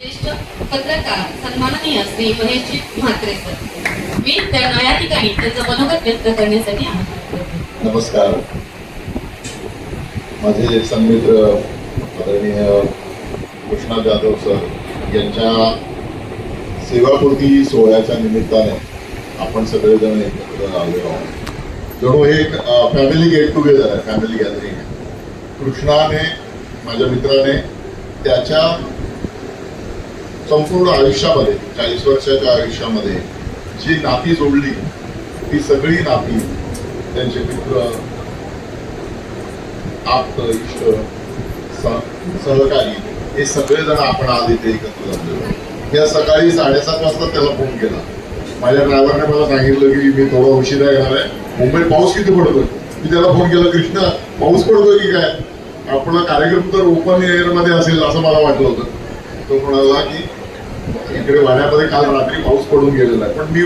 ज्येष्ठ पत्रकार सन्माननीय श्री महेशजी म्हात्रे सर. मी त्यांना या ठिकाणी त्यांचं मनोगत व्यक्त करण्यासाठी आमंत्रित करते. नमस्कार. माझे संमित्र आदरणीय कृष्णा जाधव सर यांच्या सेवापूर्ती सोहळ्याच्या निमित्ताने आपण सगळेजण एकत्र आलेलो आहोत. जणू हे एक फॅमिली गेट टुगेदर आहे फॅमिली गॅदरिंग आहे. कृष्णाने माझ्या मित्राने त्याच्या संपूर्ण आयुष्यामध्ये चाळीस वर्षाच्या आयुष्यामध्ये जी नाती जोडली ती सगळी नाती त्यांचे मित्र आप्त इष्ट सहकारी हे सगळेजण आपण आज इथे एकत्र जमलेलो या सकाळी साडेसात वाजता त्याला फोन केला. माझ्या ड्रायव्हरने मला सांगितलं की मी थोडा उशिरा येणार आहे. मुंबईत पाऊस किती पडतोय? मी त्याला फोन केला कृष्णा पाऊस पडतोय की काय? आपला कार्यक्रम तर ओपन एअरमध्ये असेल असं मला वाटलं होतं. तो म्हणाला की इकडे वाड्यामध्ये काल रात्री पाऊस पडून गेलेला आहे. पण मी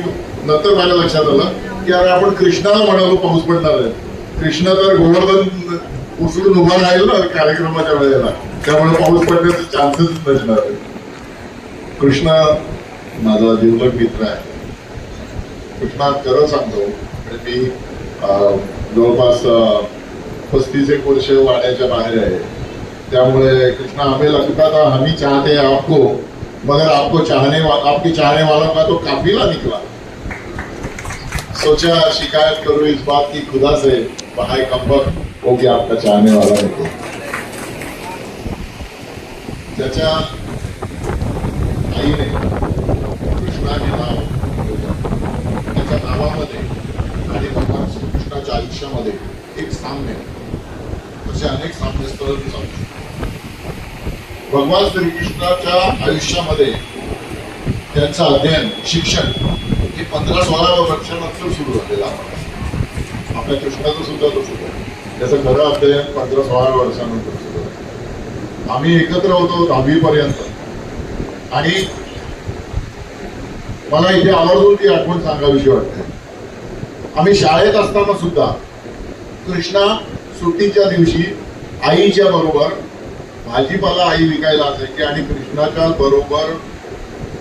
नंतर माझ्या लक्षात आलं की अरे आपण कृष्णाला म्हणालो पाऊस पडणार आहे. कृष्ण तर गोवर्धन उचलून उभा राहील ना कार्यक्रमाच्या वेळेला. त्यामुळे पाऊस पडण्याचे चान्सेस नसणार आहे कृष्ण माझा जीवलग मित्र आहे. कृष्णा खरं सांगतो मी अं, जवळपास पस्तीस एक वर्ष वाड्याच्या बाहेर आहे. त्यामुळे कृष्णा हमें लगता था हम ही चाहते हैं आपको मगर आपको चाहने वा, आपकी चाहने वालों का तो काफिला निकला। सोचा शिकायत करूं इस बात की खुदा से भाई कम हो कि आपका चाहने वाला निकले। त्याच्या आईने कृष्णाचे नाव त्याच्या नावामध्ये आणि भगवान श्रीकृष्णाच्या आयुष्यामध्ये एक साम्य. असे अनेक साम्य स्थळ सांगू शकतो. भगवान श्रीकृष्णाच्या आयुष्यामध्ये त्यांचं अध्ययन शिक्षण हे पंधरा सोळा वर्षानंतर सुरू झालेलं आपण आपल्या कृष्णाचं सुद्धा तो सुरू त्याचं खरं अध्ययन पंधरा सोळा वर्षानंतर सुरू झालं आम्ही एकत्र होतो दहावीपर्यंत. आणि मला इथे आवर्जून ती आठवण सांगावीशी वाटते. आम्ही शाळेत असताना सुद्धा कृष्णा सुट्टीच्या दिवशी आईच्या बरोबर भाजीपाला आई विकायला असायची आणि कृष्णाच्या बरोबर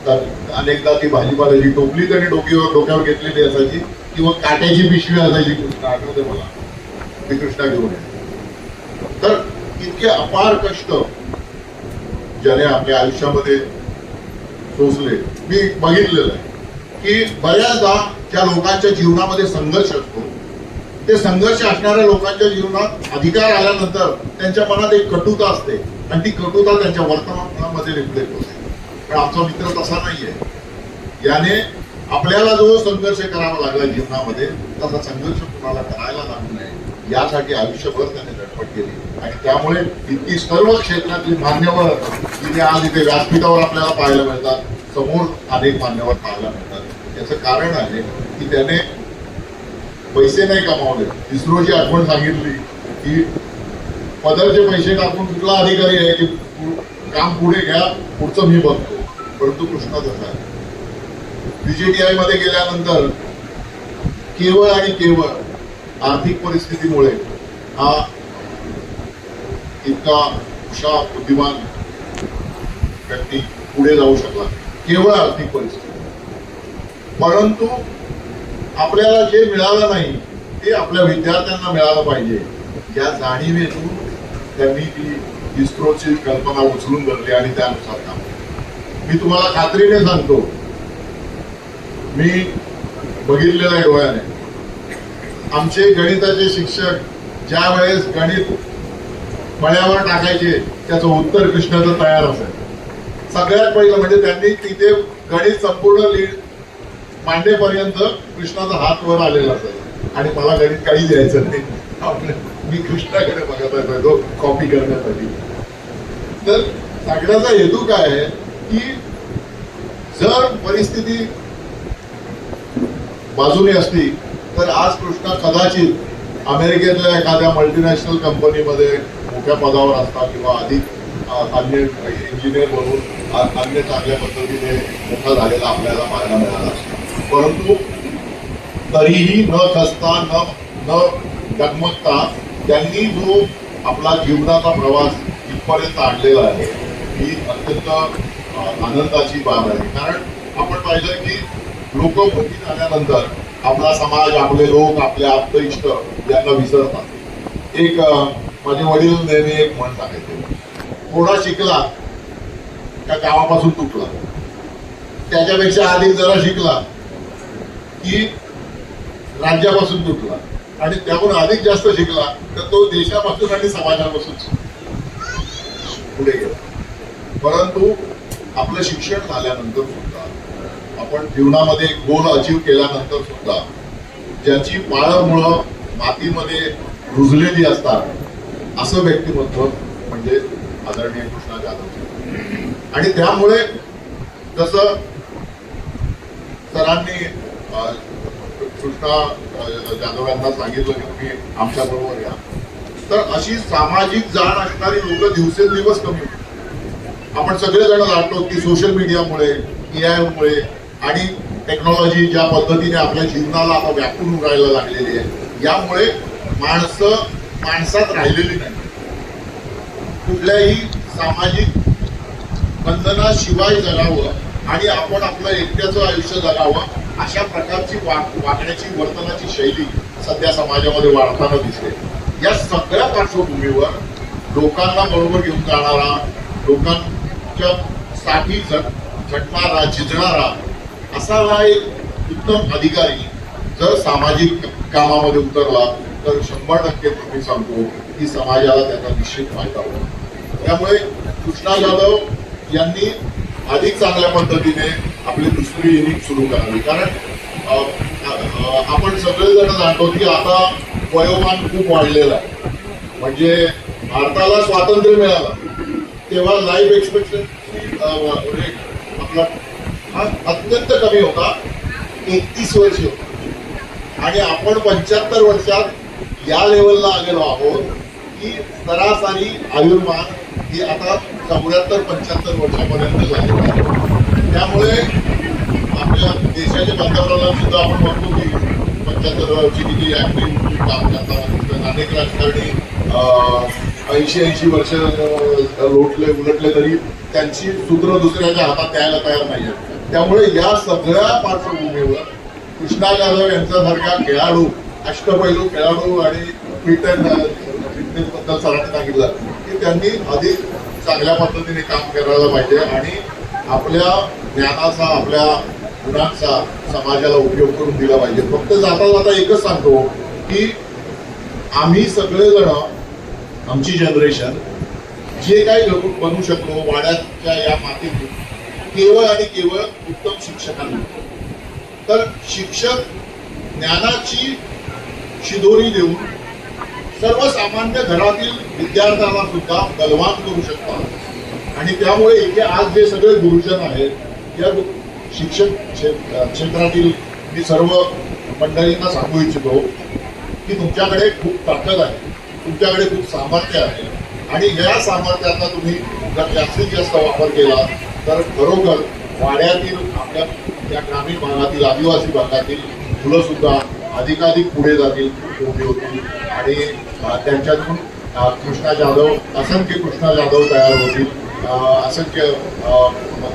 अनेकदा ती भाजीपाल्याची टोपली त्याने डोक्यावर डोक्यावर घेतलेली असायची. किंवा काट्याची पिशवी असायची कृष्णा आठवते मला. ती कृष्णा घेऊन तर इतके अपार कष्ट ज्याने आपल्या आयुष्यामध्ये सोसले. मी बघितलेलं आहे की बऱ्याचदा ज्या लोकांच्या जीवनामध्ये संघर्ष असतो ते संघर्ष असणाऱ्या लोकांच्या जीवनात अधिकार आल्यानंतर त्यांच्या मनात एक कटुता असते. आणि ती कटुता त्यांच्या वर्तमानामध्ये रिफ्लेक्ट होते. पण आमचा मित्र तसा नाहीये. याने आपल्याला जो संघर्ष करावा लागला जीवनामध्ये तसा संघर्ष कुणाला करायला लागू नये यासाठी आयुष्यभर त्याने धडपड केली. आणि त्यामुळे इतकी सर्व क्षेत्रातली मान्यवर तिथे आज इथे व्यासपीठावर आपल्याला पाहायला मिळतात. समोर अनेक मान्यवर पाहायला मिळतात. याचं कारण आहे की त्याने पैसे नाही कमावले. इस्रोची आठवण सांगितली की पदरचे पैसे टाकून कुठला अधिकारी आहे की काम पुढे घ्या पुढचं मी बघतो. परंतु कृष्णा तसा आहे बीजेटीआयमध्ये गेल्यानंतर केवळ आणि केवळ आर्थिक परिस्थितीमुळे हा इतका हुशार बुद्धिमान व्यक्ती पुढे जाऊ शकला केवळ आर्थिक परिस्थिती. परंतु आपल्याला जे मिळालं नाही ते आपल्या विद्यार्थ्यांना मिळालं पाहिजे. या जाणीवेतून त्यांनी ती इस्रोची कल्पना उचलून धरली आणि त्यानुसार काम मी तुम्हाला खात्रीने सांगतो मी बघितलेलं आहे डोळ्याने. आमचे गणिताचे शिक्षक ज्या वेळेस गणित मळ्यावर टाकायचे त्याचं उत्तर कृष्णाचं तयार असेल. सगळ्यात पहिलं म्हणजे त्यांनी तिथे गणित संपूर्ण लीड मांडेपर्यंत कृष्णाचा हात वर आलेला असेल. आणि मला गणित काही द्यायचं नाही. आपलं- मी कृष्णाकडे बघत आहे तो कॉपी करण्यासाठी. तर सांगण्याचा हेतू काय आहे की जर परिस्थिती बाजूने असती तर आज कृष्णा कदाचित अमेरिकेतल्या एखाद्या मल्टीनॅशनल कंपनीमध्ये मोठ्या पदावर असता किंवा अधिक अन्य इंजिनियर बनून अन्य चांगल्या पद्धतीने मोठा झालेला आपल्याला पाहायला मिळाला परंतु तरीही न खसता न न डगमगता त्यांनी जो आपला जीवनाचा प्रवास इथपर्यंत आणलेला आहे ही अत्यंत आनंदाची बाब आहे. कारण आपण पाहिलं की लोक मोठी झाल्यानंतर आपला समाज आपले लोक आपले आप्त इष्ट यांना विसरतात. एक माझे वडील नेहमी एक म्हण सांगायचे. थोडा शिकला त्या गावापासून तुटला? त्याच्यापेक्षा आधी जरा शिकला की राज्यापासून तुटला? आणि त्याहून अधिक जास्त शिकला तर तो देशापासून आणि समाजापासून पुढे गेला. परंतु आपलं शिक्षण झाल्यानंतर सुद्धा आपण जीवनामध्ये गोल अचीव केल्यानंतर सुद्धा ज्याची पाळमुळं मातीमध्ये रुजलेली असतात असं व्यक्तिमत्व म्हणजे आदरणीय कृष्णा जाधव. आणि त्यामुळे जसं सरांनी कृष्णा जाधव यांना सांगितलं की तुम्ही आमच्या बरोबर या. तर अशी सामाजिक जाण असणारी लोक दिवसेंदिवस कमी आपण सगळेजण जाणतो की सोशल मीडियामुळे ए मुळे आणि टेक्नॉलॉजी ज्या पद्धतीने आपल्या जीवनाला आता व्यापून राहायला लागलेली आहे यामुळे माणसं माणसात राहिलेली नाही. कुठल्याही सामाजिक बंधनाशिवाय जगावं आणि आपण आपलं एकट्याचं आयुष्य जगावं अशा प्रकारची वाग वागण्याची वर्तनाची शैली सध्या समाजामध्ये वाढताना दिसते. या सगळ्या पार्श्वभूमीवर लोकांना बरोबर घेऊन जाणारा लोकांच्या साठी झट झटणारा झिजणारा असा हा एक उत्तम अधिकारी जर सामाजिक कामामध्ये उतरला तर शंभर टक्के मी सांगतो की समाजाला त्याचा निश्चित फायदा होतो त्यामुळे कृष्णा जाधव यांनी अधिक चांगल्या पद्धतीने आपली दुसरी इनिंग सुरू करावी. कारण आपण सगळेजण जाणतो की आता वयोमान खूप वाढलेलं आहे. म्हणजे भारताला स्वातंत्र्य मिळालं. तेव्हा लाईफ एक्सपेक्टन्सी रेट आपला हा अत्यंत कमी होता. एकतीस वर्ष होता. आणि आपण पंच्याहत्तर वर्षात या लेवलला आलेलो आहोत की सरासरी आयुर्मान ही आता चौऱ्याहत्तर पंच्याहत्तर वर्षापर्यंत झालेलं आहे. त्यामुळे आपल्या देशाच्या पंतप्रधान सुद्धा आपण म्हणतो की पंच्याहत्तरची किती ऍक्टिव्ह काम करताना अनेक राजकारणी ऐंशी ऐंशी वर्ष लोटले उलटले तरी त्यांची सूत्र दुसऱ्याच्या हातात द्यायला तयार नाही त्यामुळे या सगळ्या पार्श्वभूमीवर कृष्णा जाधव यांच्यासारखा खेळाडू अष्टपैलू खेळाडू आणि फिटनेस बद्दल सरांनी सांगितलं की त्यांनी अधिक चांगल्या पद्धतीने काम करायला पाहिजे आणि आपल्या ज्ञानाचा आपल्या गुणांचा समाजाला उपयोग करून दिला पाहिजे. फक्त जाता जाता एकच सांगतो की आम्ही सगळेजण आमची जनरेशन जे काही घडून बनू शकलो वाड्याच्या या मातीतून केवळ आणि केवळ उत्तम शिक्षकांनी. तर शिक्षक ज्ञानाची शिदोरी देऊन सर्वसामान्य घरातील विद्यार्थ्यांना सुद्धा बलवान करू शकतात. आणि त्यामुळे इथे आज जे सगळे गुरुजन आहेत या शिक्षण क्षेत्रातील मी सर्व मंडळींना सांगू इच्छितो की तुमच्याकडे खूप ताकद आहे तुमच्याकडे खूप सामर्थ्य आहे. आणि या सामर्थ्याचा तुम्ही जर जास्तीत जास्त वापर केला तर खरोखर वाड्यातील आपल्या या ग्रामीण भागातील आदिवासी भागातील मुलं सुद्धा अधिकाधिक पुढे जातील मोठी होतील. आणि त्यांच्यातून कृष्णा जाधव असंख्य कृष्णा जाधव तयार होतील. असंख्य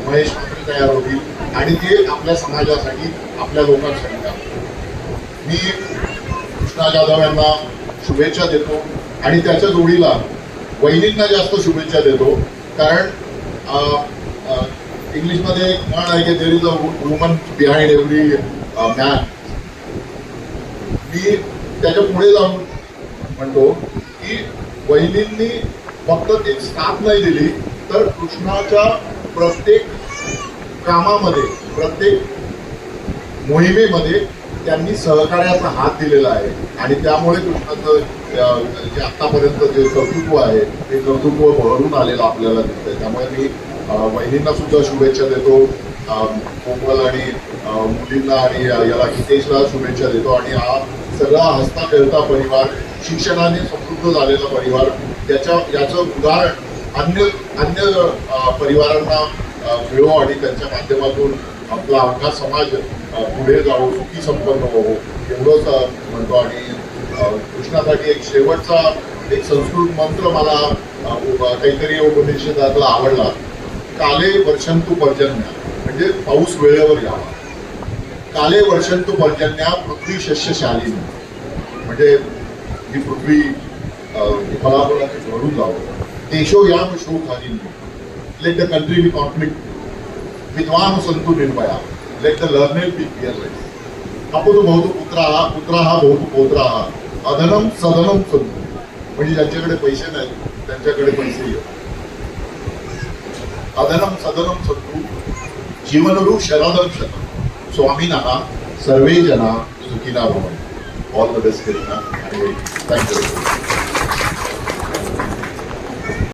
महेश मंत्री तयार होतील आणि ते आपल्या समाजासाठी आपल्या लोकांसाठी काम मी कृष्णा जाधव यांना शुभेच्छा देतो आणि त्याच्या जोडीला वहिनींना जास्त शुभेच्छा देतो. कारण इंग्लिशमध्ये एक म्हण आहे की there is a woman behind every man मी त्याच्या पुढे जाऊन म्हणतो की वहिनींनी फक्त एक साथ नाही दिली. तर कृष्णाच्या प्रत्येक कामामध्ये प्रत्येक मोहिमेमध्ये त्यांनी सहकार्याचा हात दिलेला आहे. आणि त्यामुळे कृष्णाचं जे आतापर्यंत जे कर्तृत्व आहे ते कर्तृत्व भरून आलेलं आपल्याला दिसतंय. त्यामुळे मी बहिणींना वहिनींना सुद्धा शुभेच्छा देतो. अं, कोमल आणि मुलींना आणि याला हितेशला शुभेच्छा देतो. आणि हा सगळा हसता खेळता परिवार शिक्षणाने समृद्ध झालेला परिवार त्याच्या याचं उदाहरण अन्य अन्य परिवारांना मिळो आणि त्यांच्या माध्यमातून आपला अवघा समाज पुढे जावो सुखी संपन्न हो एवढंच म्हणतो आणि कृष्णासाठी एक शेवटचा एक संस्कृत मंत्र मला काहीतरी उपनिषदातला आवडला. काले वर्षंतू पर्जन्या म्हणजे पाऊस वेळेवर यावा. काले वर्षंतू पर्जन्या पृथ्वी शस्यशालिनी. म्हणजे ही पृथ्वी फळाफळाची घडून जावं. देशो याम शोक let the country be conflict विद्वान संतु Nirbhaya let the learned be fearless अपुत बहुतो पुत्रा पुत्रा हा बहुतो पोत्रा अधनम सदनम संतु। म्हणजे ज्यांच्याकडे पैसे नाहीत त्यांच्याकडे पैसे येतात अधनम सदनम संतु। जीवनरू शरदम शतम। स्वामीना सर्वे जना सुखीला भवन ऑल द बेस्ट करीना. आणि थँक्यू